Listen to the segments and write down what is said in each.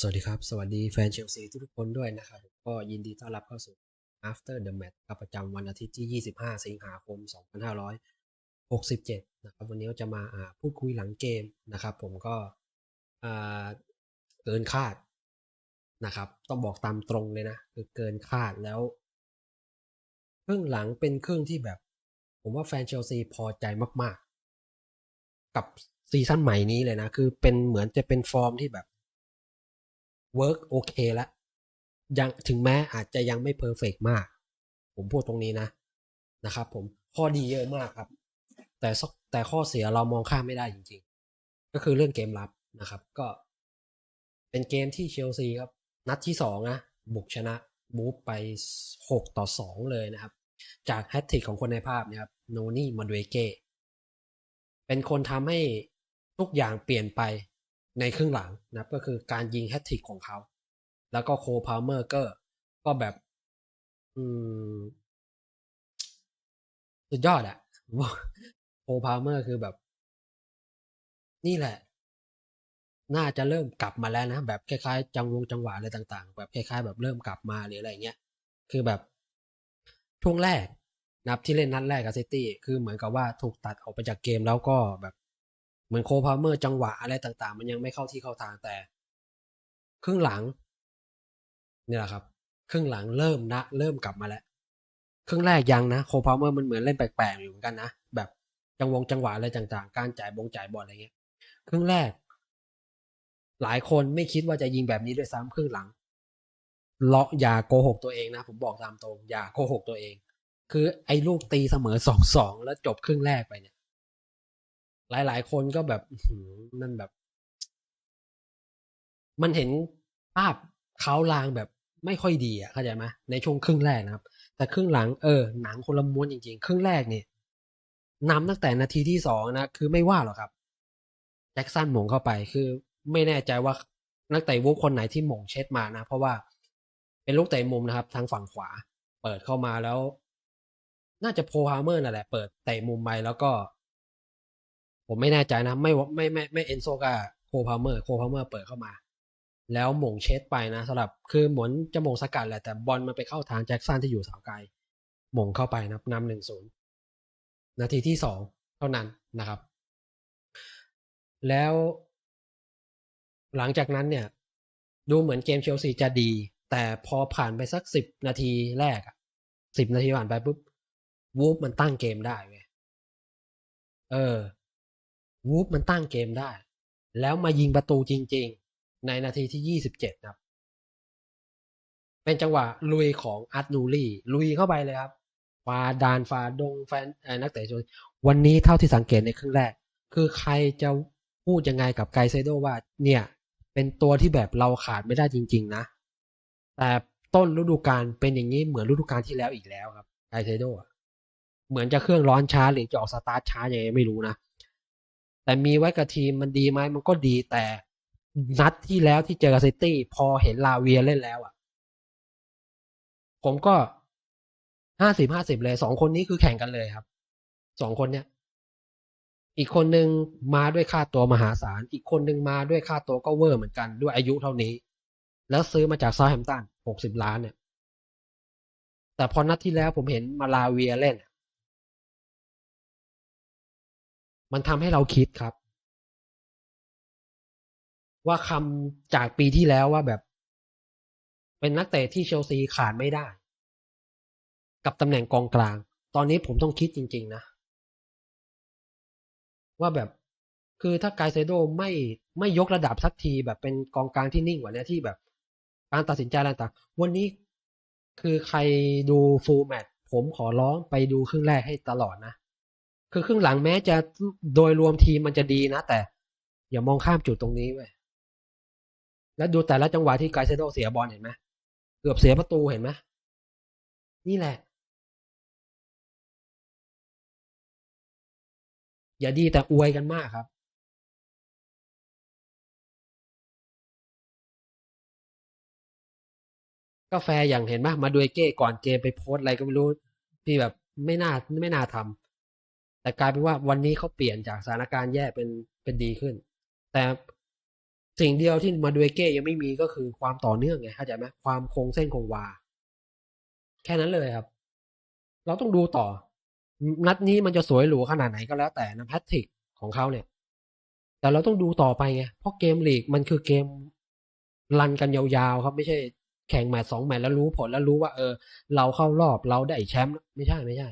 สวัสดีครับ สวัสดีแฟนเชลซีทุกคนด้วยนะครับ ก็ยินดีต้อนรับเข้าสู่ After the Match ครับประจำวันอาทิตย์ที่ 25 สิงหาคม 2567 นะครับ วันนี้เราจะมาพูดคุยหลังเกมนะครับ ผมก็อ่าเกินคาดนะครับ ต้องบอกตามตรงเลยนะ คือเกินคาดแล้วครึ่งหลังเป็นเครึ่องที่แบบ ผมว่าแฟนเชลซีพอใจมาก ๆ กับซีซั่นใหม่นี้เลยนะ คือเป็นเหมือนจะเป็นฟอร์มที่แบบ เวิร์กโอเคแล้วยังถึงแม้อาจจะยังไม่เพอร์เฟกมาก ผมพูดตรงนี้นะนะครับผมข้อดีเยอะมากครับ แต่สแต่ข้อเสียเรามองข้ามไม่ได้จริง ๆ ก็คือเรื่องเกมรับนะครับ ก็เป็นเกมที่เชลซีครับ นัดที่สองนะบุกชนะบูฟไป 6 ต่อ 2 เลยนะครับ จากแฮตทริกของคนในภาพนะครับโนนี่มาดเวเกเป็นคนทำให้ทุกอย่างเปลี่ยนไป ในครึ่งหลังนะก็คือการยิงแฮตทริกของเขา แล้วก็โคพาวเมอร์ก็ก็แบบ อืม สุดยอดอะโคพาวเมอร์คือแบบ นี่แหละ น่าจะเริ่มกลับมาแล้วนะ แบบคล้ายๆ จังวงจังหวะอะไรต่างๆ แบบคล้าย ๆ แบบเริ่มกลับมาหรืออะไรเงี้ยคือแบบช่วงแรกนับที่เล่นนัดแรกกับซิตี้คือเหมือนกับว่าถูกตัดออกไปจากเกมแล้วก็แบบ เหมือนโคพาวเมอร์จังหวะอะไรต่างๆ มันยังไม่เข้าที่เข้าทางแต่ ครึ่งหลังนี่แหละครับ ครึ่งหลังเริ่มนะ เริ่มกลับมาแล้ว ครึ่งแรกยังนะโคพาวเมอร์มันเหมือนเล่นแปลกๆอยู่เหมือนกันนะแบบจังวงจังหวะอะไรต่างๆ การจ่ายบงจ่ายบอลอะไรเงี้ย ครึ่งแรก หลายคนไม่คิดว่าจะยิงแบบนี้ด้วยซ้ำครึ่งหลังเลาะอย่าโกหกตัวเองนะ ผมบอกตามตรง อย่าโกหกตัวเอง คือไอ้ลูกตีเสมอสองสองแล้วจบครึ่งแรกไปเนี่ย หลาย ๆ คนก็แบบนั่นแบบ มันเห็นภาพเขาลางแบบไม่ค่อยดีอะเข้าใจไหมในช่วงครึ่งแรกนะครับ แต่ครึ่งหลังเออหนังคนละม้วนจริง ๆ ครึ่งแรกเนี่ยนำตั้งแต่นาทีที่สองนะคือไม่ว่าหรอกครับ แจ็คสันหม่งเข้าไปคือไม่แน่ใจว่านักเตะวุกคนไหนที่หม่งเช็ดมานะ เพราะว่าเป็นลูกเตะมุมนะครับ ทางฝั่งขวา เปิดเข้ามาแล้ว น่าจะโพฮาร์เมอร์นั่นแหละ เปิดเตะมุมไปแล้วก็ ผมไม่แน่ใจนะ ไม่ไม่ไม่ไม่เอนโซกาโคพาเมอร์โคพาเมอร์เปิดเข้ามา แล้วหม่งเช็ดไปนะสำหรับคือเหมือนจะหม่งสกัดแหละแต่บอลมันไปเข้าทางแจ็คสันที่อยู่เสาไกลหม่งเข้าไปนะนำหนึ่งศูนย์นาทีที่สองเท่านั้นนะครับ แล้วหลังจากนั้นเนี่ย ดูเหมือนเกมเชลซีจะดี แต่พอผ่านไปสักสิบนาทีแรกสิบนาทีผ่านไปปุ๊บวูฟมันตั้งเกมได้เว้ยเออ วูฟมันตั้งเกมได้ แล้วมายิงประตูจริง ๆ ในนาทีที่ยี่สิบเจ็ดครับ เป็นจังหวะลุยของอาร์ตนูรี่ลุยเข้าไปเลยครับฟาดานฟาดงแฟนนักเตะชนวันนี้เท่าที่สังเกตในครึ่งแรก คือใครจะพูดยังไงกับไกเซโดว่า เนี่ย เป็นตัวที่แบบเราขาดไม่ได้จริง ๆ นะ แต่ต้นฤดูกาลเป็นอย่างนี้เหมือนฤดูกาลที่แล้วอีกแล้วครับไกเซโดเหมือนจะเครื่องร้อนช้าหรือจะออกสตาร์ทช้ายังไงไม่รู้นะ แต่มีไว้กับทีมมันดีไหมมันก็ดีแต่นัดที่แล้วที่เจอกับซิตี้พอเห็นลาเวียเล่นแล้วอะ ผมก็ห้าสิบห้าสิบเลยสองคนนี้คือแข่งกันเลยครับสองคนเนี้ยอีกคนนึงมาด้วยค่าตัวมหาศาล อีกคนนึงมาด้วยค่าตัวก็เวอร์เหมือนกันด้วยอายุเท่านี้ แล้วซื้อมาจากซาแฮมตันหกสิบล้านเนี่ย แต่พอนัดที่แล้วผมเห็นมาลาเวียเล่น มันทำให้เราคิดครับ ว่าคำจากปีที่แล้วว่าแบบ เป็นนักเตะที่เชลซีขาดไม่ได้ กับตำแหน่งกองกลาง ตอนนี้ผมต้องคิดจริง ๆ นะ ว่าแบบคือถ้าไกเซโดไม่ไม่ยกระดับสักทีแบบเป็นกองกลางที่นิ่งกว่านี้ที่แบบ การตัดสินใจอะไรต่างวันนี้คือใครดูฟูลแมตช์ผมขอร้องไปดูครึ่งแรกให้ตลอดนะ คือครึ่งหลังแม้จะโดยรวมทีมมันจะดีนะ แต่ อย่ามองข้ามจุดตรงนี้เว้ยแล้วดูแต่ละจังหวะที่ไกเซโดเสียบอลเห็นไหมเกือบเสียประตูเห็นไหมนี่แหละ อย่าดีแต่อวยกันมากครับกาแฟอย่างเห็นไหมมาด้วยเก้ก่อนเกมไปโพสอะไรก็ไม่รู้ ที่แบบไม่น่าไม่น่าทำ แต่กลายเป็นว่าวันนี้เขาเปลี่ยนจากสถานการณ์แย่เป็นเป็นดีขึ้น แต่สิ่งเดียวที่มาดูเก้ยังไม่มีก็คือความต่อเนื่องไงเข้าใจไหมความคงเส้นคงวา แค่นั้นเลยครับ เราต้องดูต่อ นัดนี้มันจะสวยหรูขนาดไหนก็แล้วแต่นะแพทริกของเขาเนี่ย แต่เราต้องดูต่อไปไงเพราะเกมลีกมันคือเกมรันกันยาวๆครับไม่ใช่แข่งแมตช์สองแมตช์แล้วรู้ผลแล้วรู้ว่า เออ เราเข้ารอบเราได้แชมป์ไม่ใช่ไม่ใช่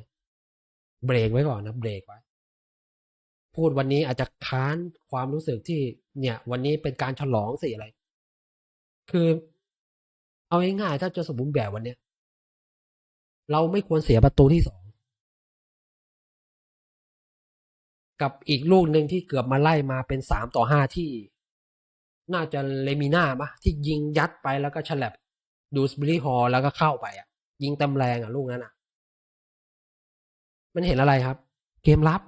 เบรกไว้ก่อนนะเบรกไว้ พูดวันนี้อาจจะค้านความรู้สึกที่เนี่ย วันนี้เป็นการฉลองสิอะไร คือ เอาง่ายๆถ้าจะสมบูรณ์แบบวันเนี้ยเราไม่ควรเสียประตูที่สองกับอีกลูกหนึ่งที่เกือบมาไล่มาเป็นสามต่อห้าที่ น่าจะเลมิน่ามะที่ยิงยัดไปแล้วก็ฉลับดูสบรีฮอลแล้วก็เข้าไปอะ ยิงเต็มแรงอะ ลูกนั้นอะ มันเห็นอะไรครับ เกมรับ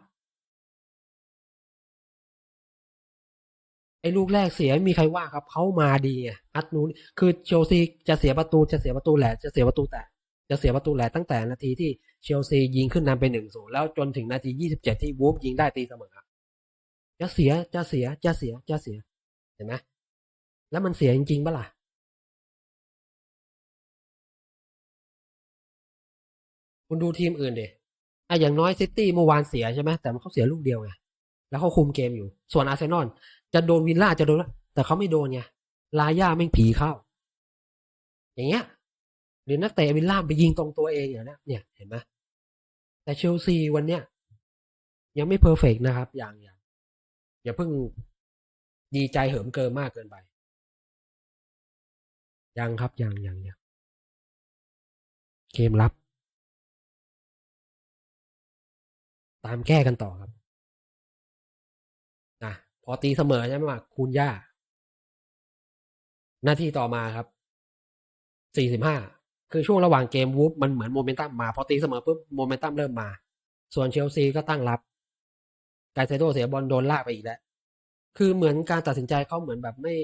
ไอ้ลูกแรกเสียมีใครว่าครับเขามาดีไงอัดนูนคือเชลซีจะเสียประตูจะเสียประตูแหละจะเสียประตูแต่ จะเสียประตูแหละตั้งแต่นาทีที่เชลซียิงขึ้นนำไปหนึ่งศูนย์แล้วจนถึงนาทียี่สิบเจ็ดที่วูฟยิงได้ตีเสมอจะเสียจะเสียจะเสียจะเสียเห็นไหมแล้วมันเสียจริงๆปะล่ะคุณดูทีมอื่นเด อะอย่างน้อยซิตี้เมื่อวานเสียใช่ไหมแต่มันเขาเสียลูกเดียวไงแล้วเขาคุมเกมอยู่ ส่วนอาร์เซนอลจะโดนวิลล่าจะโดนแต่เขาไม่โดนไงลาย่าแม่งผีเข้า อย่างเงี้ยหรือนักเตะวิลล่าไปยิงตรงตัวเองอย่างนี้เนี่ยเห็นไหมแต่เชลซีวันเนี้ยยังไม่เพอร์เฟกนะครับ อย่างอย่างอย่าเพิ่งดีใจเหิมเกินมากเกินไป ยังครับยังยังยังเกมรับ ตามแก้กันต่อครับนะพอตีเสมอใช่ไหมว่าคูณย่า หน้าที่ต่อมาครับ สี่สิบห้า คือช่วงระหว่างเกมวูฟมันเหมือนโมเมนตัมมา พอตีเสมอปุ๊บโมเมนตัมเริ่มมา ส่วนเชลซีก็ตั้งรับ กาเซโดเสียบอลโดนลากไปอีกแล้ว คือเหมือนการตัดสินใจเขาเหมือนแบบไม่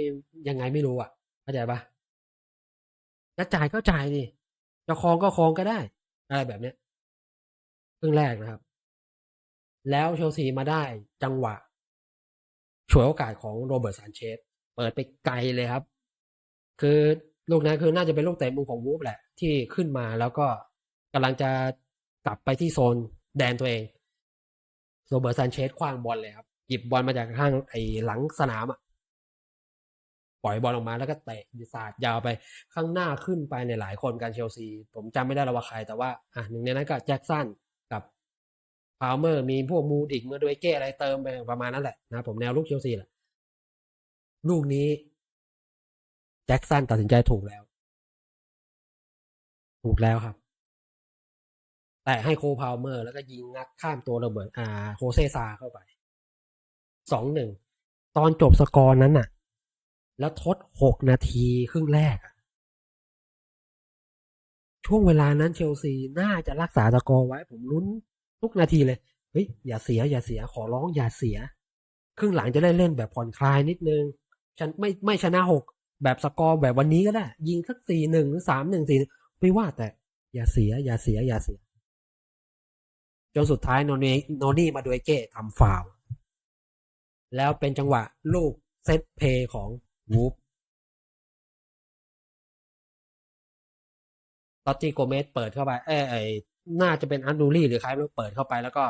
ยังไงไม่รู้อะ เข้าใจปะจะจ่ายก็จ่ายนี่จะคลองก็คลองก็ได้ อะไรแบบเนี้ยครึ่งแรกนะครับ แล้วเชลซีมาได้จังหวะฉวยโอกาสของโรเบิร์ตซานเชสเปิดไปไกลเลยครับ คือลูกนั้นคือน่าจะเป็นลูกเตะมุมของวูฟแหละ ที่ขึ้นมาแล้วก็กำลังจะกลับไปที่โซนแดนตัวเองโรเบิร์ตซานเชสคว้างบอลเลยครับ หยิบบอลมาจากข้างไอ้หลังสนามอะปล่อยบอลออกมาแล้วก็เตะศาสาดยาวไปข้างหน้าขึ้นไปในหลายคนการเชลซี ผมจำไม่ได้แล้วว่าใครแต่ว่าอะหนึ่งในนั้นก็แจ็คสัน พาวเมอร์มีพวกมูดิกเมื่อด้วยเก้อะไรเติมไปประมาณนั้นแหละนะผมแนวลูกเชลซีแหละลูกนี้ แจ็คสันตัดสินใจถูกแล้ว ถูกแล้วครับ แต่ให้โคพาวเมอร์ แล้วก็ยิงงัดข้ามตัวระเบิดอ่าโคเซซาเข้าไปสองหนึ่งตอนจบสกอร์นั้นน่ะ แล้วทดหกนาทีครึ่งแรกช่วงเวลานั้นเชลซีน่าจะรักษาสกอร์ไว้ ผมลุ้น ทุกนาทีเลยเฮ้ยอย่าเสีย อย่าเสียขอร้องอย่าเสีย ครึ่งหลังจะได้เล่นแบบผ่อนคลายนิดนึงฉันไม่ไม่ชนะหกแบบสกอร์แบบวันนี้ก็ได้ ยิงสักสี่หนึ่งหรือสามหนึ่งสี่ไม่ว่าแต่ อย่าเสีย อย่าเสีย อย่าเสียจนสุดท้ายโนนี่โนนี่มาด้วยเก้ทำฟาวแล้วเป็นจังหวะลูกเซตเพย์ของวูฟตอตตี้โกเมสเปิดเข้าไปเอ้ยไอ น่าจะเป็นอันดูรี่หรือใครไม่รู้เปิดเข้าไปแล้วก็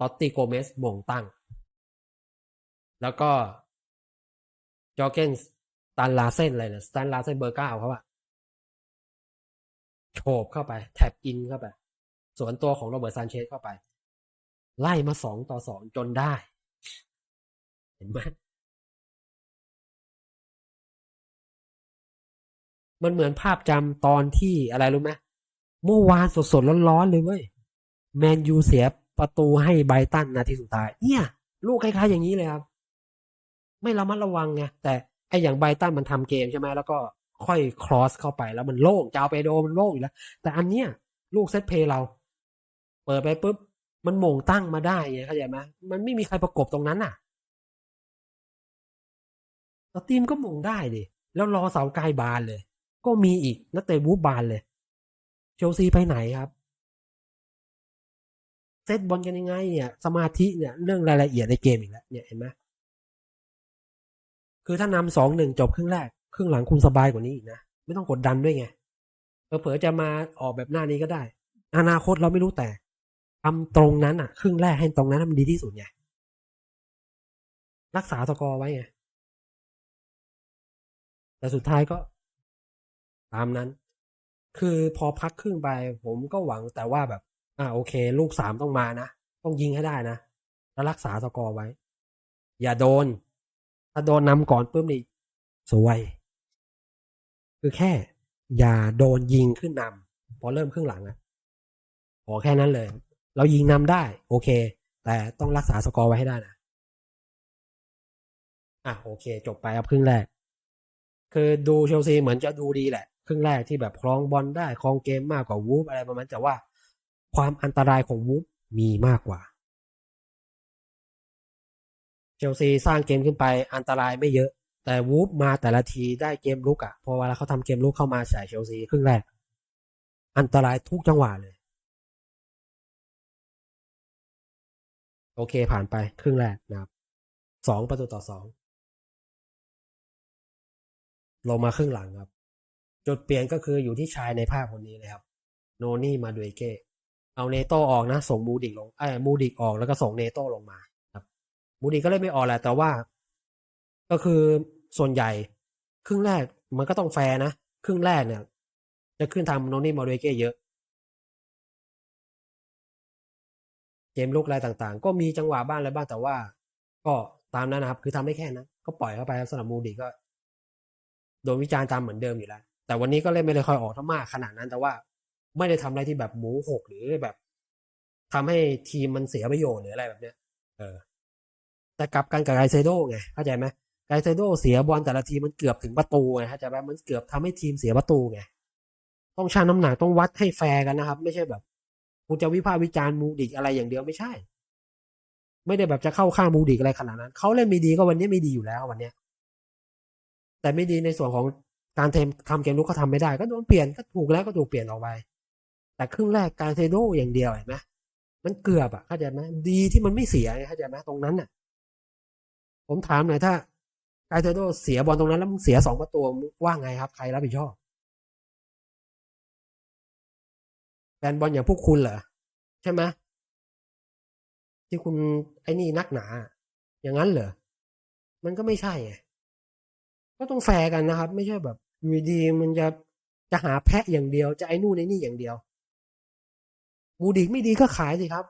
ตอตตี้โกเมสมงตั้ง แล้วก็จอเกนสตันลาเซนอะไรเนี่ยสตันลาเซนเบอร์เก้าเขาอะโฉบเข้าไป แท็บอินเข้าไป สวนตัวของโรเบิร์ตซานเชสเข้าไป ไล่มาสองต่อสองจนได้ เห็นไหมมันเหมือนภาพจำตอนที่อะไรรู้ไหม เมื่อวานสดๆร้อนๆเลยเว้ยแมนยูเสียประตูให้ไบตันนาทีสุดท้าย เนี่ย ลูกคล้ายๆอย่างนี้เลยครับ ไม่ระมัดระวังไงแต่ไออย่างไบตันมันทำเกมใช่ไหมแล้วก็ค่อยครอสเข้าไปแล้วมันโล่งจาวไปโดมันโล่งอยู่แล้ว แต่อันเนี้ยลูกเซตเพย์เรา เปิดไปปุ๊บ มันโมงตั้งมาได้ไงเข้าใจไหมมันไม่มีใครประกบตรงนั้นอะแล้วทีมก็โมงได้ดิแล้วรอเสาไกลบานเลย ก็มีอีกนักเตะบูบานเลย เชลซีไปไหนครับเซตบอลกันยังไงเนี่ยสมาธิเนี่ยเรื่องรายละเอียดในเกมอีกแล้วเนี่ยเห็นไหมคือถ้านำสองหนึ่งจบครึ่งแรกครึ่งหลังคุณสบายกว่านี้อีกนะไม่ต้องกดดันด้วยไงเผลอๆจะมาออกแบบหน้านี้ก็ได้ อนาคตเราไม่รู้แต่ทำตรงนั้นอะ ครึ่งแรกให้ตรงนั้นมันดีที่สุดไงรักษาสกอร์ไว้ไงแต่สุดท้ายก็ ตามนั้น คือพอพักครึ่งไปผมก็หวังแต่ว่าแบบ อ่าโอเค ลูกสามต้องมานะ ต้องยิงให้ได้นะ แล้วรักษาสกอร์ไว้ อย่าโดน ถ้าโดนนำก่อนปุ๊บนี่สวย คือแค่ อย่าโดนยิงขึ้นนำพอเริ่มครึ่งหลังอะขอแค่นั้นเลย เรายิงนำได้ โอเค แต่ต้องรักษาสกอร์ไว้ให้ได้นะอะโอเค จบไปครับครึ่งแรก คือดูเชลซีเหมือนจะดูดีแหละ ครึ่งแรกที่แบบครองบอลได้ครองเกมมากกว่าวูฟอะไรประมาณแต่ว่า ความอันตรายของวูฟมีมากกว่าเชลซีสร้างเกมขึ้นไปอันตรายไม่เยอะ แต่วูฟมาแต่ละทีได้เกมลุกอะ่ะพอเวลาเขาทำเกมลุกเข้ามาใส่เชลซีครึ่งแรก อันตรายทุกจังหวะเลย โอเคผ่านไปครึ่งแรกนะครับสองประตูต่อสองลงมาครึ่งหลังครับ จุดเปลี่ยนก็คืออยู่ที่ชายในภาพคนนี้เลยครับ โนนี่มาดูเอเก้เอาเนโตออกนะ ส่งมูดิกลงไอ้มูดิกออกแล้วก็ส่งเนโตลงมาครับ มูดิกก็เล่นไม่ออกแหละแต่ว่า ก็คือส่วนใหญ่ ครึ่งแรกมันก็ต้องแฟร์นะครึ่งแรกเนี่ย จะขึ้นทำโนนี่มาดูเอเก้เยอะเกมลุกอะไรต่างๆ ก็มีจังหวะบ้างอะไรบ้างแต่ว่า ก็ตามนั้นนะครับ คือทำได้แค่นั้นก็ปล่อยเข้าไปสำหรับมูดิก็โดนวิจารณ์ตามเหมือนเดิมอยู่แล้ว แต่วันนี้ก็เล่นไม่ได้ค่อยออกทั้งมากขนาดนั้น แต่ว่าไม่ได้ทำอะไรที่แบบหมูหกหรือแบบทำให้ทีมมันเสียประโยชน์หรืออะไรแบบเนี้ย เออ แต่กลับกันกับไกเซโดไงเข้าใจไหมไกเซโดเสียบอลแต่ละทีมันเกือบถึงประตูไงเข้าใจไหมมันเกือบทำให้ทีมเสียประตูไงต้องชั่งน้ำหนักต้องวัดให้แฟร์กันนะครับ ไม่ใช่แบบคุณจะวิพากษ์วิจารณ์มูดิกอะไรอย่างเดียวไม่ใช่ ไม่ได้แบบจะเข้าข้างมูดิกอะไรขนาดนั้นเขาเล่นไม่ดีก็วันนี้ไม่ดีอยู่แล้ววันเนี้ยแต่ไม่ดีในส่วนของ การทำทำเกมลุกเขาทำไม่ได้ ก็โดนเปลี่ยนก็ถูกแล้วก็ถูกเปลี่ยนออกไป แต่ครึ่งแรกการเทโดอย่างเดียวเห็นไหมมันเกือบอะเข้าใจไหมดีที่มันไม่เสียเข้าใจไหมตรงนั้นน่ะ ผมถามหน่อยถ้าการเทโดเสียบอลตรงนั้นแล้วมึงเสียสองประตูว่าไงครับ ใครรับผิดชอบแฟนบอลอย่างพวกคุณเหรอใช่ไหมที่คุณไอ้นี่นักหนา อย่างนั้นเหรอมันก็ไม่ใช่ไงก็ต้องแฟร์กันนะครับ ไม่ใช่แบบ อยู่ดีมันจะจะหาแพะอย่างเดียว จะไอ้นู่นไอ้นี่อย่างเดียว มูดิกไม่ดีก็ขายสิครับ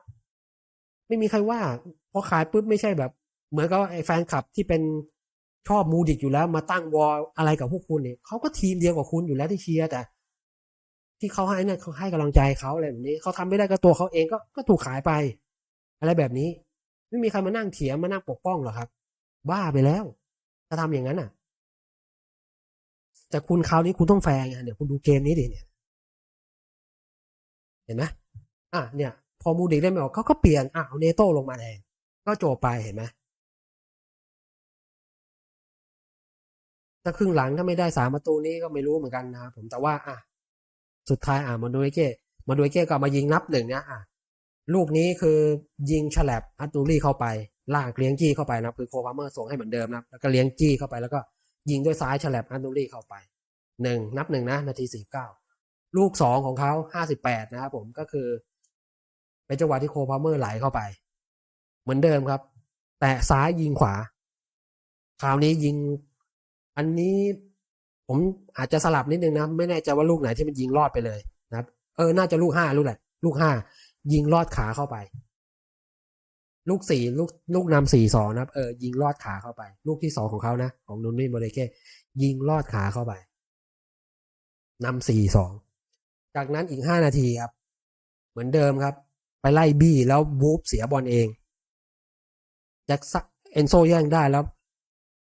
ไม่มีใครว่าพอขายปุ๊บไม่ใช่แบบ เหมือนกับไอ้แฟนคลับที่เป็นชอบมูดิกอยู่แล้ว มาตั้งวอลอะไรกับพวกคุณเนี่ยเขาก็ทีมเดียวกับคุณอยู่แล้วที่เชียร์แต่ ที่เขาให้เนี่ยเขาให้กำลังใจเขาอะไรแบบนี้เขาทำไม่ได้ก็ตัวเขาเองก็ก็ถูกขายไป อะไรแบบนี้ ไม่มีใครมานั่งเถียงมานั่งปกป้องหรอกครับ บ้าไปแล้ว ถ้าทำอย่างนั้นอะ แต่คุณคราวนี้คุณต้องแฟร์ไงเดี๋ยวคุณดูเกมนี้ดิเนี่ยเห็นไหมอะเนี่ย พอมูดิกได้ไม่ออกเขาก็เปลี่ยนอะเอาเนโต้ลงมาแทนก็โจบไปเห็นไหมถ้าครึ่งหลังถ้าไม่ได้สามประตูนี้ก็ไม่รู้เหมือนกันนะผมแต่ว่า อะสุดท้ายอะมาดูเอเก้มาดูเอเก้ก็มายิงนับหนึ่งเนี่ยอะลูกนี้คือยิงฉลับอัตตูรี่เข้าไปลากเลี้ยงจี้เข้าไปนะคือโคพาเมอร์ส่งให้เหมือนเดิมนะแล้วก็เลี้ยงจี้เข้าไปแล้วก็ ยิงด้วยซ้ายฉลับอันตูรี่เข้าไปหนึ่งนับหนึ่งนะ นาทีสี่เก้าลูกสองของเขาห้าสิบแปดนะครับผมก็คือ เป็นจังหวะที่โคพาเมอร์ไหลเข้าไป เหมือนเดิมครับ แต่ซ้ายยิงขวา คราวนี้ยิง อันนี้ผมอาจจะสลับนิดนึงนะ ไม่แน่ใจว่าลูกไหนที่มันยิงรอดไปเลยนะครับ เออ น่าจะลูกห้าลูกแหละ ลูกห้ายิงลอดขาเข้าไป ลูกสี่ลูกลูกนำสี่สองนะครับเออยิงลอดขาเข้าไป ลูกที่สองของเขานะ ของนุนนี่โมเดเก้ยิงลอดขาเข้าไปนำสี่สองจากนั้นอีกห้านาทีครับ เหมือนเดิมครับ ไปไล่บี้แล้วบูฟเสียบอลเองแจ็คสันเอนโซแย่งได้แล้ว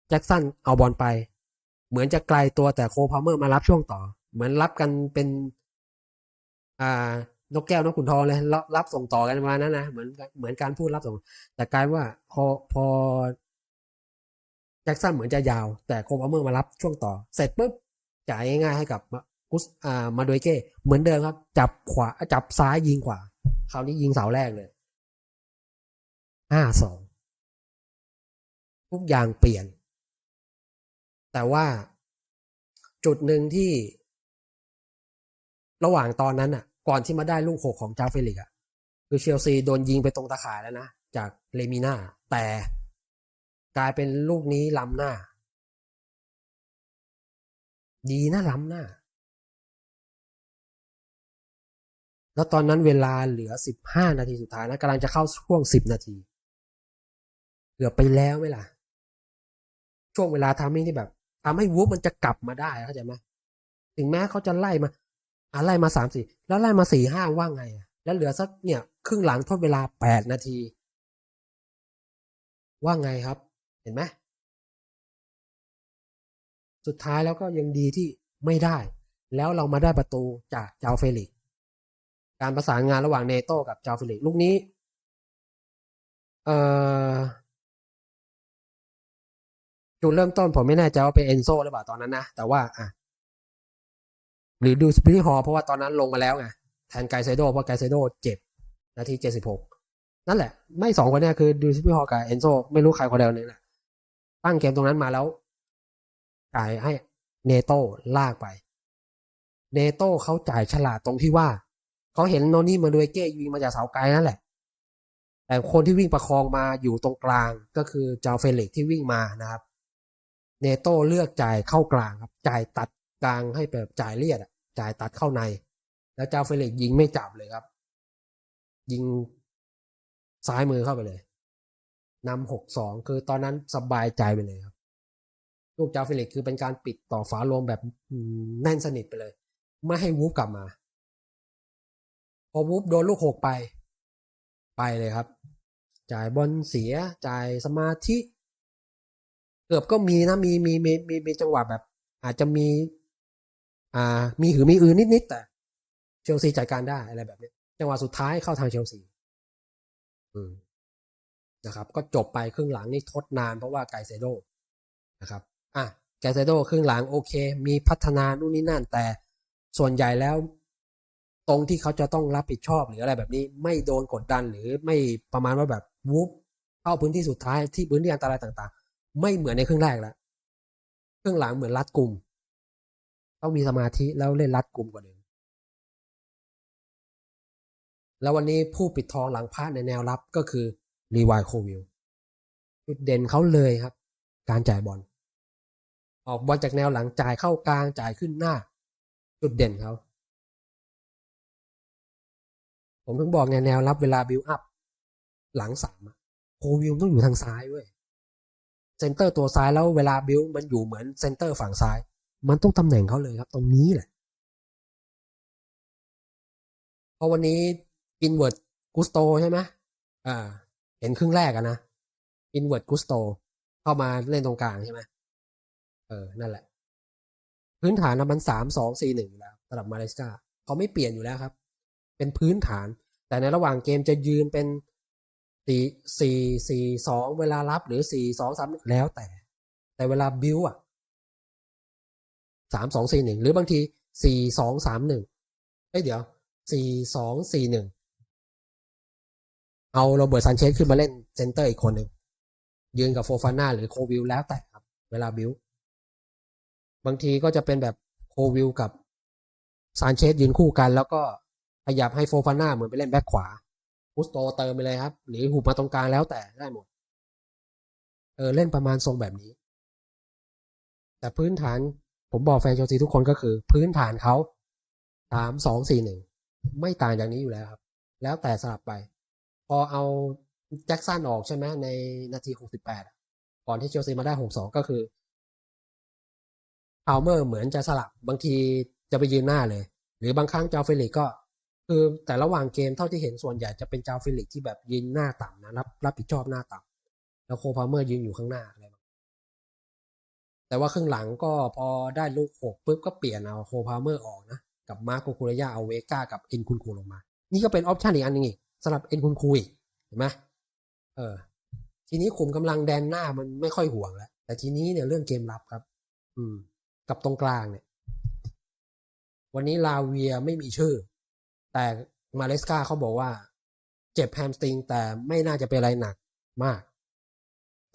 แจ็คสันเอาบอลไป เหมือนจะไกลตัวแต่โคพาเมอร์มารับช่วงต่อ เหมือนรับกันเป็น อ่า นกแก้วนกขุนทองเลยรับรับส่งต่อกันมานั้นนะเหมือนเหมือนการพูดรับส่ง แต่กลายว่าพอพอแจ็คสันเหมือนจะยาว แต่โคพาเมอร์มารับช่วงต่อ เสร็จปุ๊บจ่ายง่ายๆให้กับกุสอ่ามาโดยเก้เหมือนเดิมครับ จับขวาจับซ้ายยิงขวาคราวนี้ยิงเสาแรกเลยห้าสองทุกอย่างเปลี่ยน แต่ว่าจุดหนึ่งที่ระหว่างตอนนั้นอะ ก่อนที่มาได้ลูกหกของจาเฟลิกอะคือเชลซีโดนยิงไปตรงตาข่ายแล้วนะ จากเลมิน่า แต่กลายเป็นลูกนี้ล้ำหน้า ดีนะล้ำหน้า แล้วตอนนั้นเวลาเหลือสิบห้านาทีสุดท้ายนะกำลังจะเข้าช่วงสิบนาทีเกือบไปแล้วไหมล่ะ ช่วงเวลาทำให้ที่แบบทำให้วูฟมันจะกลับมาได้เข้าใจไหมถึงแม้เขาจะไล่มา อะไล่มาสามสี่แล้วไล่มาสี่ห้าว่าไง แล้วเหลือสักเนี่ย ครึ่งหลังทดเวลาแปดนาที ว่าไงครับ เห็นไหมสุดท้ายแล้วก็ยังดีที่ไม่ได้ แล้วเรามาได้ประตูจากเจ้าเฟลิก การประสานงานระหว่างเนโต้กับเจ้าเฟลิกลูกนี้ เอ่อจุดเริ่มต้นผมไม่แน่ใจว่าเป็นเอนโซหรือเปล่าตอนนั้นนะ แต่ว่าอะ หรือดูสปิริฮอเพราะว่าตอนนั้นลงมาแล้วไงแทนไกเซโดเพราะไกเซโดเจ็บนาทีเจ็ดสิบหกนั่นแหละ ไม่สองคนนี้คือดูสปิริฮอกับเอนโซไม่รู้ใครคนเดียวนี่แหละตั้งเกมตรงนั้นมาแล้วจ่ายให้เนโต้ลากไป เนโต้เขาจ่ายฉลาดตรงที่ว่า เขาเห็นโนนี่มาด้วยเก้ยิงมาจากเสาไกลนั่นแหละ แต่คนที่วิ่งประคองมาอยู่ตรงกลางก็คือเจ้าเฟลิกซ์ที่วิ่งมานะครับ เนโต้เลือกจ่ายเข้ากลางครับ จ่ายตัด กลางให้แบบจ่ายเลียดจ่ายตัดเข้าใน แล้วเจ้าเฟลิกซ์ยิงไม่จับเลยครับ ยิงซ้ายมือเข้าไปเลยนำหกสองคือตอนนั้นสบายใจไปเลยครับ ลูกเจ้าเฟลิกซ์คือเป็นการปิดต่อฝาโลงแบบแน่นสนิทไปเลย ไม่ให้วูฟกลับมา พอวูฟโดนลูกหกไป ไปเลยครับ จ่ายบอลเสียจ่ายสมาธิเกือบก็มีนะมีมีมีมีมีจังหวะแบบ อาจจะมี อ่า มีหือมีอือนิดๆแต่เชลซีจัดการได้อะไรแบบนี้จังหวะสุดท้ายเข้าทางเชลซีอืมนะครับ ก็จบไปครึ่งหลังนี่ทดนานเพราะว่าไกเซโดนะครับ อะไกเซโดครึ่งหลังโอเค มีพัฒนานู่นนี่นั่น แต่ส่วนใหญ่แล้วตรงที่เขาจะต้องรับผิดชอบหรืออะไรแบบนี้ ไม่โดนกดดันหรือไม่ประมาณว่าแบบวูบเข้าพื้นที่สุดท้ายที่พื้นที่อันตรายต่าง ๆ ไม่เหมือนในครึ่งแรกแล้วครึ่งหลังเหมือนรัดกลุ่ม ต้องมีสมาธิแล้วเล่นรัดกลุ่มกว่าเดิมแล้ววันนี้ผู้ปิดทองหลังพลาในแนวรับก็คือรีวายโควิลจุดเด่นเขาเลยครับ การจ่ายบอลออกบอลจากแนวหลังจ่ายเข้ากลางจ่ายขึ้นหน้า จุดเด่นเขาผมถึงบอกไงแนวรับเวลาบิวอัพ หลังสามโควิลต้องอยู่ทางซ้ายเว้ยเซนเตอร์ตัวซ้ายแล้วเวลาบิวมันอยู่เหมือนเซนเตอร์ฝั่งซ้าย มันต้องตำแหน่งเขาเลยครับ ตรงนี้แหละพราะวันนี้อินเวิร์ดกุสโตใช่ไหมอ่า เห็นครึ่งแรกอะนะอินเวิร์ดกุสโตเข้ามาเล่นตรงกลางใช่ไหมเออ นั่นแหละ พื้นฐานมันสามสองสี่หนึ่งแล้วสำหรับมาเลเซียเขาไม่เปลี่ยนอยู่แล้วครับ เป็นพื้นฐาน แต่ในระหว่างเกมจะยืนเป็นสี่สี่สี่สองเวลารับหรือสี่สองสามแล้วแต่ แต่เวลาบิวอะ สามสองสี่หนึ่งหรือบางทีสี่สองสามหนึ่งเอ้ยเดี๋ยวสี่สองสี่หนึ่งเอาโรเบิร์ตซันเชสขึ้นมาเล่นเซนเตอร์อีกคนหนึ่งยืนกับโฟฟาน่าหรือโควิลแล้วแต่ครับ เวลาบิวบางทีก็จะเป็นแบบโควิลกับซานเชสยืนคู่กัน แล้วก็ขยับให้โฟฟาน่าเหมือนไปเล่นแบ็คขวากุสโตเติมไปเลยครับ หรือหุบมาตรงกลางแล้วแต่ได้หมด เออเล่นประมาณทรงแบบนี้ แต่พื้นฐาน ผมบอกแฟนเชลซีทุกคนก็คือ พื้นฐานเขาสามสองสี่หนึ่งไม่ต่างจากนี้อยู่แล้วครับ แล้วแต่สลับไป พอเอาแจ็คสันออกใช่ไหมในนาทีหกสิบแปดก่อนที่เชลซีมาได้หกสองก็คืออัลเมอร์เหมือนจะสลับบางทีจะไปยืนหน้าเลย หรือบางครั้งเจ้าเฟลิกก็คือแต่ระหว่างเกมเท่าที่เห็นส่วนใหญ่จะเป็นเจ้าเฟลิกที่แบบยืนหน้าต่ำนะรับรับผิดชอบหน้าต่ำแล้วโคพาเมอร์ยืนอยู่ข้างหน้าอะไร แต่ว่าครึ่งหลังก็พอได้ลูกหกปุ๊บก็เปลี่ยนเอาโคพาเมอร์ออกนะกับมาร์โกคูเรยาเอาเวก้ากับเอ็นคุนคูลงมา นี่ก็เป็นออปชันอีกอันหนึงอีกสำหรับเอ็นคุนคูอีกเห็นไหมเออ ทีนี้ขุมกำลังแดนหน้ามันไม่ค่อยห่วงแล้ว แต่ทีนี้เนี่ยเรื่องเกมรับครับ อืม กับตรงกลางเนี่ย วันนี้ลาเวียไม่มีชื่อ แต่มาเลสกาเขาบอกว่า เจ็บแฮมสตริงแต่ไม่น่าจะเป็นอะไรหนักมาก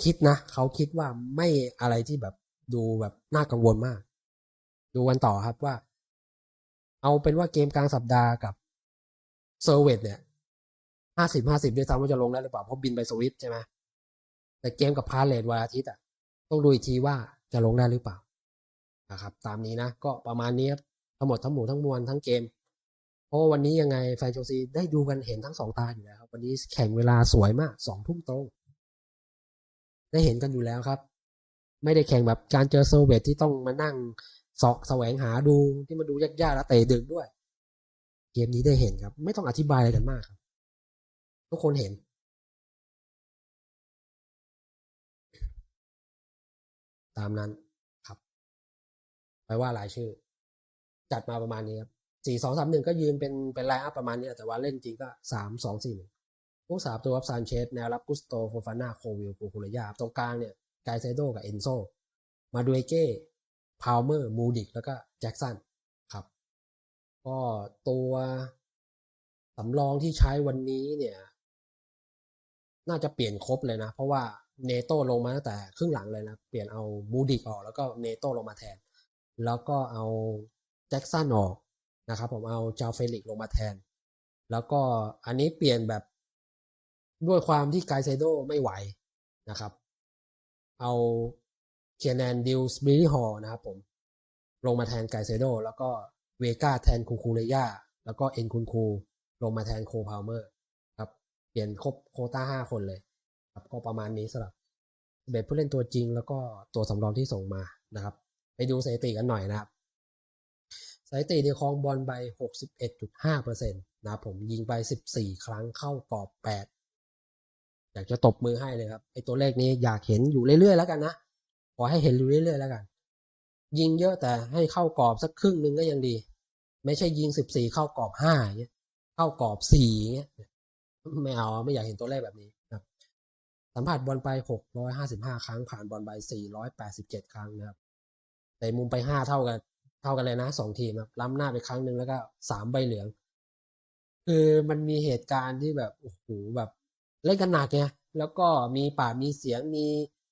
คิดนะเขาคิดว่าไม่อะไรที่แบบ ดูแบบน่ากังวลมาก ดูวันต่อครับว่า เอาเป็นว่าเกมกลางสัปดาห์กับเซอร์เวตเนี่ยห้าสิบห้าสิบด้วยซ้ำว่าจะลงได้หรือเปล่าเพราะบินไปสวิตใช่ไหมแต่เกมกับพาเลตวันอาทิตย์อะต้องดูอีกทีว่าจะลงได้หรือเปล่านะครับ ตามนี้นะ ก็ประมาณนี้ครับทั้งหมดทั้งหมู่ทั้งมวลทั้งเกม เพราะวันนี้ยังไงแฟนเชลซีได้ดูกันเห็นทั้งสองตาอยู่แล้วครับวันนี้แข่งเวลาสวยมากสองทุ่มตรงได้เห็นกันอยู่แล้วครับ ไม่ได้แข่งแบบการเจอเซอร์เวตที่ต้องมานั่งสาะแสวงหาดูที่มาดูยากๆแล้วเตะดึกด้วย เกมนี้ได้เห็นครับ ไม่ต้องอธิบายอะไรกันมากครับ ทุกคนเห็น ตามนั้นครับ ไปว่ารายชื่อ จัดมาประมาณนี้ครับสี่สองสามหนึ่งก็ยืนเป็นเป็นไลน์อัพประมาณนี้ แต่ว่าเล่นจริงก็สามสองสี่หนึ่งผู้สามตัวรับซานเชสแนวรับกุสโตโฟฟาน่าโควิลปูคุเรยาตรงกลางเนี่ย ไกเซโดกับเอนโซ มาดูเอเก้ พาวเมอร์ มูดิก แล้วก็แจ็กสันครับ ก็ตัวสำรองที่ใช้วันนี้เนี่ย น่าจะเปลี่ยนครบเลยนะ เพราะว่าเนโตลงมาตั้งแต่ครึ่งหลังเลยนะ เปลี่ยนเอามูดิกออก แล้วก็เนโตลงมาแทน แล้วก็เอาแจ็กสันออกนะครับ ผมเอาจาเฟลิกลงมาแทน แล้วก็อันนี้เปลี่ยนแบบด้วยความที่ไกเซโดไม่ไหวนะครับ เอาเคียนแนนดิลสบริฮอนะครับผมลงมาแทนไกเซโดแล้วก็เวกาแทนคูคูเรย่าแล้วก็เอ็นคุนคูลงมาแทนโคพาวเมอร์ครับเปลี่ยนครบโคต้าห้าคนเลยครับก็ประมาณนี้สำหรับเบ็ดผู้เล่นตัวจริง แล้วก็ตัวสำรองที่ส่งมานะครับ ไปดูสถิติกันหน่อยนะครับสถิติในครองบอลไป 61.5%นะครับผมยิงไป 14 ครั้งเข้ากรอบ8 อยากจะตบมือให้เลยครับไอตัวเลขนี้อยากเห็นอยู่เรื่อยๆแล้วกันนะขอให้เห็นอยู่เรื่อยๆแล้วกัน ยิงเยอะแต่ให้เข้ากรอบสักครึ่งหนึ่งก็ยังดี ไม่ใช่ยิง14เข้ากรอบ5อย่าเงี้ยเข้ากรอบ4อย่างเงี้ยไม่เอาไม่อยากเห็นตัวเลขแบบนี้ครับสัมผัสบอลไป655ครั้งผ่านบอลไป487ครั้งนะครับแต่มุมไป5เท่ากัน เท่ากันเลยนะสองทีมครับล้ำหน้าไปครั้งหนึ่งแล้วก็สามใบเหลือง คือมันมีเหตุการณ์ที่แบบโอ้โหแบบ เล่นกันหนักไงแล้วก็มีป่ามีเสียงมี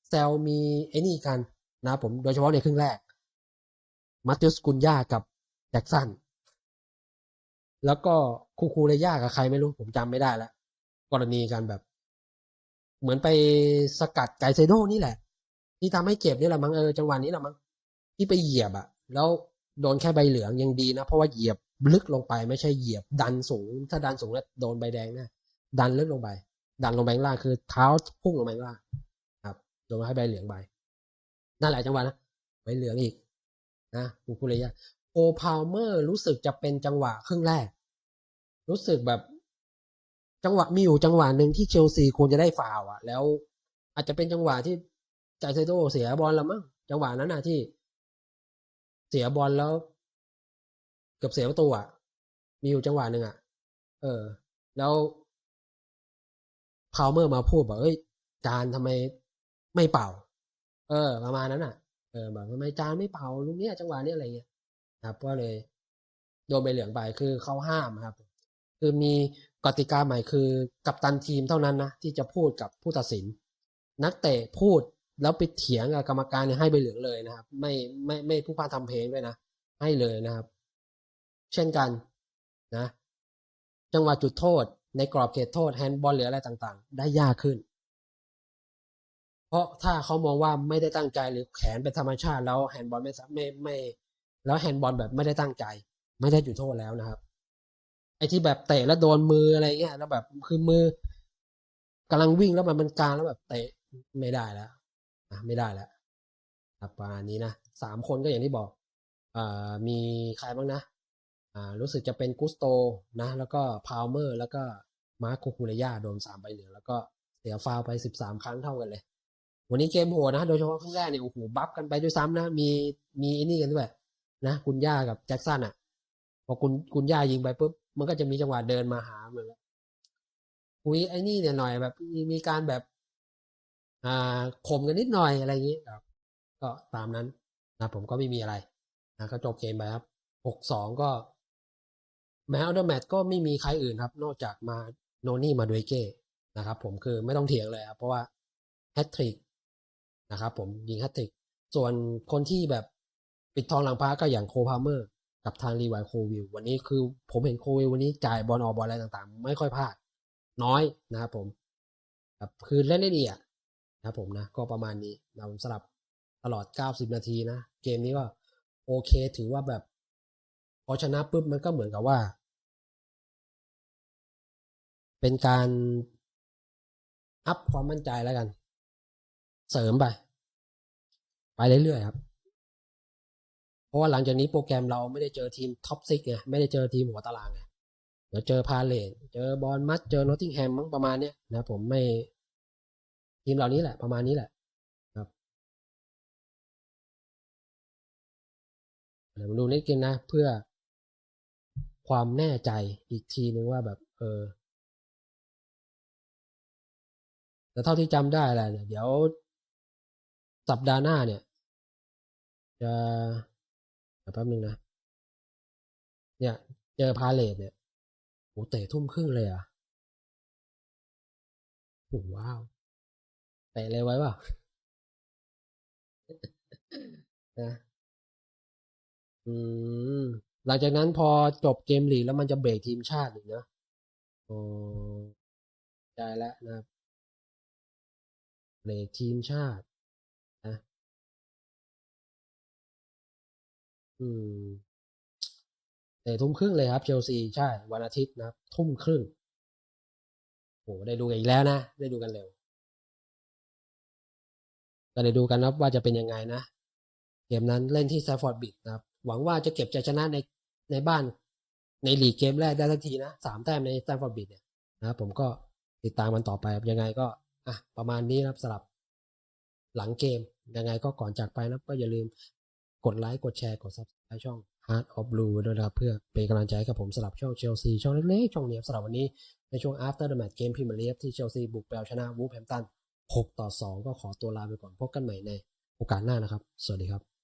แซลมีไอ้นี่กันนะผมโดยเฉพาะในครึ่งแรกมาติอุสกุนยากับแจ็กสันแล้วก็คูคูเรย่ากับใครไม่รู้ผมจำไม่ได้แล้วกรณีการแบบ เหมือนไปสกัดไกเซโดนี่แหละ ที่ทำให้เจ็บนี่แหละมั้งเออจังหวะนี้แหละมั้งที่ไปเหยียบอะแล้วโดนแค่ใบเหลืองยังดีนะ เพราะว่าเหยียบลึกลงไปไม่ใช่เหยียบดันสูง ถ้าดันสูงแล้วโดนใบแดงแนะดันลึกลงไป ดันลงไปข้างล่างคือเท้าพุ่งลงไปข้างล่างครับโดนให้ใบเหลืองไปนั่นแหละจังหวะนะใบเหลืองอีกนะคูคูเรยาโอพาวเมอร์รู้สึกจะเป็นจังหวะครึ่งแรก รู้สึกแบบจังหวะมีอยู่จังหวะหนึ่งที่เชลซีควรจะได้ฟาว่ะแล้วอาจจะเป็นจังหวะที่ไจเซโดเสียบอลแล้วมั้งจังหวะนั้นน่ะที่ เสียบอลแล้วเกือบเสียประตูอะ มีอยู่จังหวะหนึ่งอะ เออ แล้ว พาวเมอร์มาพูดบอกเอ้ยจานทำไมไม่เป่า เออ ประมาณนั้นอะ เออบอกทำไมจานไม่เป่าลูกเนี้ยจังหวะเนี้ยอะไรเงี้ยครับก็เลยโดนใบเหลืองไปคือเขาห้ามครับ คือมีกติกาใหม่คือกัปตันทีมเท่านั้นนะที่จะพูดกับผู้ตัดสิน นักเตะพูดแล้วไปเถียงกับกรรมการให้ใบเหลืองเลยนะครับ ไม่ไม่ไม่ผู้พาทำเพลงด้วยนะให้เลยนะครับ เช่นกันนะ จังหวะจุดโทษ ในกรอบเขตโทษแฮนด์บอลหรืออะไรต่างๆ ได้ยากขึ้น เพราะถ้าเขามองว่าไม่ได้ตั้งใจหรือแขนเป็นธรรมชาติ แล้วแฮนด์บอลไม่ไม่ไม่ แล้วแฮนด์บอลแบบไม่ได้ตั้งใจ ไม่ได้จุดโทษแล้วนะครับไอ้ที่แบบเตะแล้วโดนมืออะไรเงี้ยแล้วแบบคือมือกำลังวิ่งแล้วมันมันกางแล้วแบบเตะไม่ได้แล้วนะไม่ได้แล้วประมาณนี้นะสามคนก็อย่างที่บอกอ่ามีใครบ้างนะ อ่า รู้สึกจะเป็นกุสโตนะ แล้วก็พาวเมอร์ แล้วก็ มาร์คโคคูเรย่าโดนสามใบเหลืองแล้วก็เสียฟาวไปสิบสามครั้งเท่ากันเลย วันนี้เกมโหดนะ โดยเฉพาะครึ่งแรกเนี่ยโอ้โหบัฟกันไปด้วยซ้ำนะ มีมีไอ้นี่กันด้วยนะ คุณย่ากับแจ็คสันอะ พอคุณคุณย่ายิงไปปุ๊บมันก็จะมีจังหวะเดินมาหาเหมือนกันคุยไอ้นี่เนี่ยหน่อยแบบมีมีการแบบ อ่าข่มกันนิดหน่อยอะไรอย่างนี้ครับ ก็ตามนั้นนะผมก็ไม่มีอะไรนะก็จบเกมไปครับหกสองก็แม้อัลเดอร์แมตก็ไม่มีใครอื่นครับ นอกจากมา โนนี่มาด้วยเก้นะครับผมคือไม่ต้องเถียงเลยครับเพราะว่าแฮตทริกนะครับผมยิงแฮตทริกส่วนคนที่แบบปิดทองหลังพระก็อย่างโคพาเมอร์กับทางรีไวโควิลวันนี้คือผมเห็นโควิลวันนี้จ่ายบอลออกบอลอะไรต่างๆ ไม่ค่อยพลาด น้อยนะครับผมครับคือเล่นได้ดีอะนะครับผมนะก็ประมาณนี้นะผมสลับตลอด 90 นาทีนะ เกมนี้ก็โอเคถือว่าแบบพอชนะปุ๊บมันก็เหมือนกับว่า เป็นการอัพความมั่นใจแล้วกัน เสริมไป ไปเรื่อยๆครับ เพราะว่าหลังจากนี้โปรแกรมเราไม่ได้เจอทีมท็อปซิกไงไม่ได้เจอทีมหัวตารางไงเดี๋ยวเจอพาเลตเจอบอลมัดเจอนอตติงแฮมมั้งประมาณเนี้ยนะผมไม่ทีมเหล่านี้แหละ ประมาณนี้แหละครับเดี๋ยวมาดูนิดนึงนะ เพื่อความแน่ใจอีกทีนึงว่าแบบ เออ แต่เท่าที่จำได้แหละเนี่ยเดี๋ยวสัปดาห์หน้าเนี่ย จะแป๊บนึงนะ เนี่ย เจอพาเลตเนี่ยโหเตะทุ่มครึ่งเลยอะโหว้าวเตะเลยไว้ป่ะนะอืมหลังจากนั้นพอจบเกมลีกแล้วมันจะเบรกทีมชาติอีกเนอะอ๋อใจแล้วนะครับ เบรกทีมชาตินะอืมเตะทุ่มครึ่งเลยครับเชลซีใช่ วันอาทิตย์นะทุ่มครึ่งโหได้ดูกันอีกแล้วนะ ได้ดูกันเร็วก็ได้ดูกันนะครับว่าจะเป็นยังไงนะ เกมนั้นเล่นที่แซฟฟอร์ดบิดนะครับ หวังว่าจะเก็บใจชนะในในบ้านในลีกเกมแรกได้สักทีนะสามแต้มในแซฟฟอร์ดบิดเนี่ยนะครับผมก็ติดตามมันต่อไปยังไงก็ อะประมาณนี้นะครับสำหรับหลังเกม ยังไงก็ก่อนจากไปนะก็อย่าลืมกดไลค์กดแชร์กด subscribe ช่อง Heart of Blue ด้วยนะครับเพื่อเป็นกำลังใจให้กับผมสำหรับช่องเชลซีช่องเล็กๆช่องเนี้ยสำหรับวันนี้ในช่วง after the match เกมพรีเมียร์ลีกที่เชลซีบุกแปลชนะวูฟแฮมตัน6ต่อ 2 ก็ขอตัวลาไปก่อนพบกันใหม่ในโอกาสหน้านะครับ สวัสดีครับ